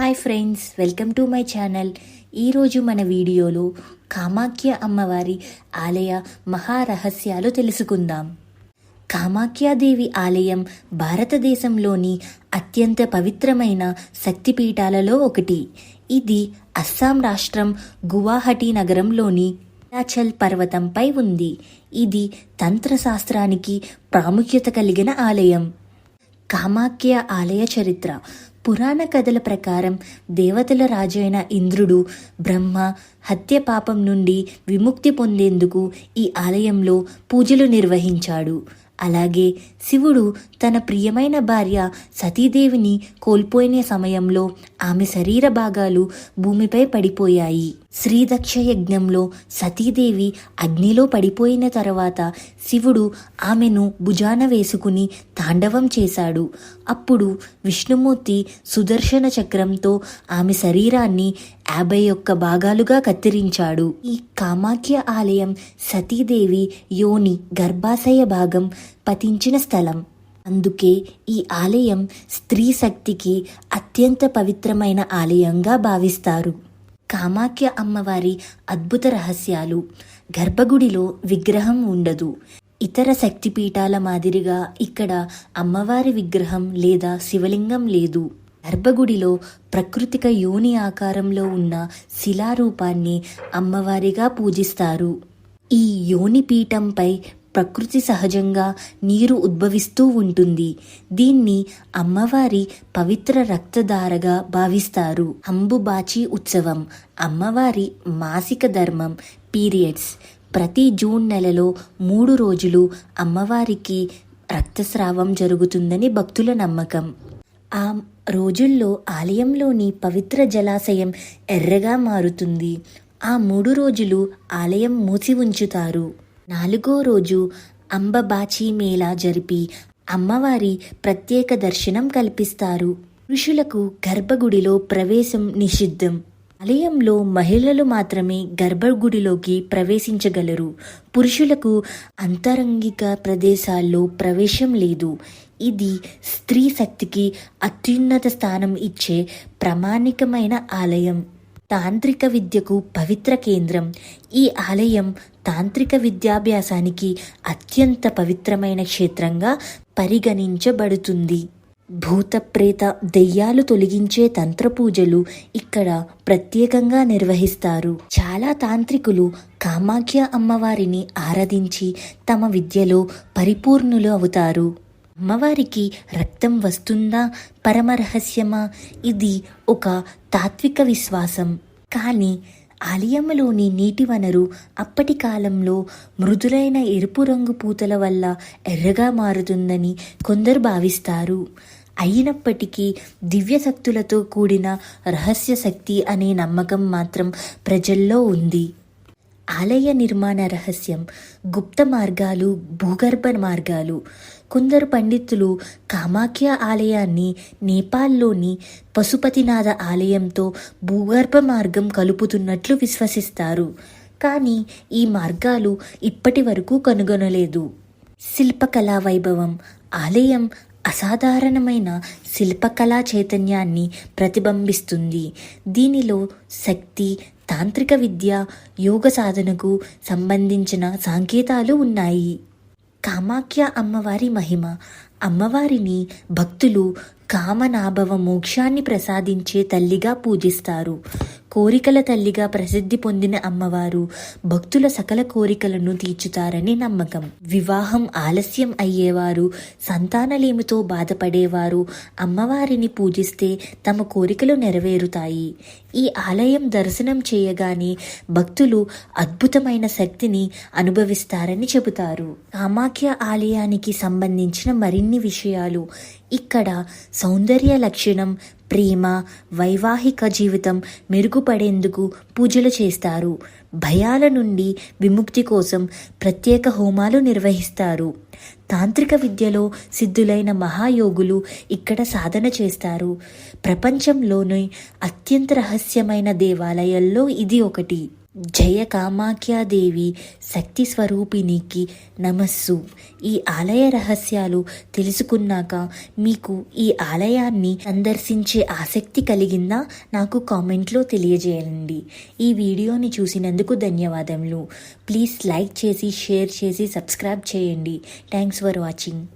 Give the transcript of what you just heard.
Hi friends welcome to my channel. ఈరోజు మన వీడియోలో కామాఖ్య అమ్మవారి ఆలయ మహారహస్యాలు తెలుసుకుందాం. కామాఖ్యాదేవి ఆలయం భారతదేశంలోని అత్యంత పవిత్రమైన శక్తిపీఠాలలో ఒకటి. ఇది అస్సాం రాష్ట్రం గువాహటి నగరంలోని హిమాచల్ పర్వతంపై ఉంది. ఇది తంత్రశాస్త్రానికి ప్రాముఖ్యత కలిగిన ఆలయం. కామాఖ్య ఆలయ చరిత్ర. పురాణ కథల ప్రకారం దేవతల రాజైన ఇంద్రుడు బ్రహ్మ హత్య పాపం నుండి విముక్తి పొందేందుకు ఈ ఆలయంలో పూజలు నిర్వహించాడు. అలాగే శివుడు తన ప్రియమైన భార్య సతీదేవిని కోల్పోయిన సమయంలో ఆమె శరీర భాగాలు భూమిపై పడిపోయాయి. శ్రీదక్ష యజ్ఞంలో సతీదేవి అగ్నిలో పడిపోయిన తర్వాత శివుడు ఆమెను భుజాన వేసుకుని తాండవం చేశాడు. అప్పుడు విష్ణుమూర్తి సుదర్శన చక్రంతో ఆమె శరీరాన్ని యాభై ఒక్క భాగాలుగా కత్తిరించాడు. ఈ కామాఖ్య ఆలయం సతీదేవి యోని గర్భాశయ భాగం పతించిన స్థలం. అందుకే ఈ ఆలయం స్త్రీ శక్తికి అత్యంత పవిత్రమైన ఆలయంగా భావిస్తారు. కామాఖ్య అమ్మవారి అద్భుత రహస్యాలు. గర్భగుడిలో విగ్రహం ఉండదు. ఇతర శక్తిపీఠాల మాదిరిగా ఇక్కడ అమ్మవారి విగ్రహం లేదా శివలింగం లేదు. గర్భగుడిలో ప్రకృతిక యోని ఆకారంలో ఉన్న శిలారూపాన్ని అమ్మవారిగా పూజిస్తారు. ఈ యోని పీఠంపై ప్రకృతి సహజంగా నీరు ఉద్భవిస్తూ ఉంటుంది. దీన్ని అమ్మవారి పవిత్ర రక్తధారగా భావిస్తారు. అంబుబాచి ఉత్సవం అమ్మవారి మాసిక ధర్మం పీరియడ్స్. ప్రతి జూన్ నెలలో మూడు రోజులు అమ్మవారికి రక్తస్రావం జరుగుతుందని భక్తుల నమ్మకం. ఆ రోజుల్లో ఆలయంలోని పవిత్ర జలాశయం ఎర్రగా మారుతుంది. ఆ మూడు రోజులు ఆలయం మూసి ఉంచుతారు. నాలుగో రోజు అంబబాచి మేళా జరిపి అమ్మవారి ప్రత్యేక దర్శనం కల్పిస్తారు. ఋషులకు గర్భగుడిలో ప్రవేశం నిషిద్ధం. ఆలయంలో మహిళలు మాత్రమే గర్భగుడిలోకి ప్రవేశించగలరు. పురుషులకు అంతరంగిక ప్రదేశాల్లో ప్రవేశం లేదు. ఇది స్త్రీ శక్తికి అత్యున్నత స్థానం ఇచ్చే ప్రామాణికమైన ఆలయం. తాంత్రిక విద్యకు పవిత్ర కేంద్రం. ఈ ఆలయం తాంత్రిక విద్యాభ్యాసానికి అత్యంత పవిత్రమైన క్షేత్రంగా పరిగణించబడుతుంది. భూత ప్రేత దెయ్యాలు తొలగించే తంత్ర పూజలు ఇక్కడ ప్రత్యేకంగా నిర్వహిస్తారు. చాలా తాంత్రికులు కామాఖ్య అమ్మవారిని ఆరాధించి తమ విద్యలో పరిపూర్ణులు అవుతారు. అమ్మవారికి రక్తం వస్తుందా? పరమరహస్యమా? ఇది ఒక తాత్విక విశ్వాసం. కానీ ఆలయంలోని నీటి వనరు అప్పటి కాలంలో మృదులైన ఎరుపు రంగు పూతల వల్ల ఎర్రగా మారుతుందని కొందరు భావిస్తారు. అయినప్పటికీ దివ్య శక్తులతో కూడిన రహస్య శక్తి అనే నమ్మకం మాత్రం ప్రజల్లో ఉంది. ఆలయ నిర్మాణ రహస్యం గుప్త మార్గాలు భూగర్భ మార్గాలు కొందరు పండితులు కామాఖ్య ఆలయాన్ని నేపాల్లోని పశుపతినాథ ఆలయంతో భూగర్భ మార్గం కలుపుతున్నట్లు విశ్వసిస్తారు. కానీ ఈ మార్గాలు ఇప్పటి వరకు కనుగొనలేదు. శిల్పకళా వైభవం ఆలయం అసాధారణమైన శిల్పకళా చైతన్యాన్ని ప్రతిబింబిస్తుంది. దీనిలో శక్తి తాంత్రిక విద్య యోగ సాధనకు సంబంధించిన సంకేతాలు ఉన్నాయి. కామాఖ్య అమ్మవారి మహిమ. అమ్మవారిని భక్తులు కామనాభవ మోక్షాన్ని ప్రసాదించే తల్లిగా పూజిస్తారు. కోరికల తల్లిగా ప్రసిద్ధి పొందిన అమ్మవారు భక్తుల సకల కోరికలను తీర్చుతారని నమ్మకం. వివాహం ఆలస్యం అయ్యేవారు సంతానలేమితో బాధపడేవారు అమ్మవారిని పూజిస్తే తమ కోరికలు నెరవేరుతాయి. ఈ ఆలయం దర్శనం చేయగానే భక్తులు అద్భుతమైన శక్తిని అనుభవిస్తారని చెబుతారు. కామాఖ్య ఆలయానికి సంబంధించిన మరిన్ని విషయాలు ఇక్కడ సౌందర్య లక్షణం ప్రేమ వైవాహిక జీవితం మెరుగుపడేందుకు పూజలు చేస్తారు. భయాల నుండి విముక్తి కోసం ప్రత్యేక హోమాలు నిర్వహిస్తారు. తాంత్రిక విద్యలో సిద్ధులైన మహాయోగులు ఇక్కడ సాధన చేస్తారు. ప్రపంచంలోని అత్యంత రహస్యమైన దేవాలయాల్లో ఇది ఒకటి. జయ కామాఖ్యాదేవి శక్తి స్వరూపిణికి నమస్సు. ఈ ఆలయ రహస్యాలు తెలుసుకున్నాక మీకు ఈ ఆలయాన్ని సందర్శించే ఆసక్తి కలిగిందా? నాకు కామెంట్లో తెలియజేయండి. ఈ వీడియోని చూసినందుకు ధన్యవాదములు. ప్లీజ్ లైక్ చేసి షేర్ చేసి సబ్స్క్రైబ్ చేయండి. Thanks for watching.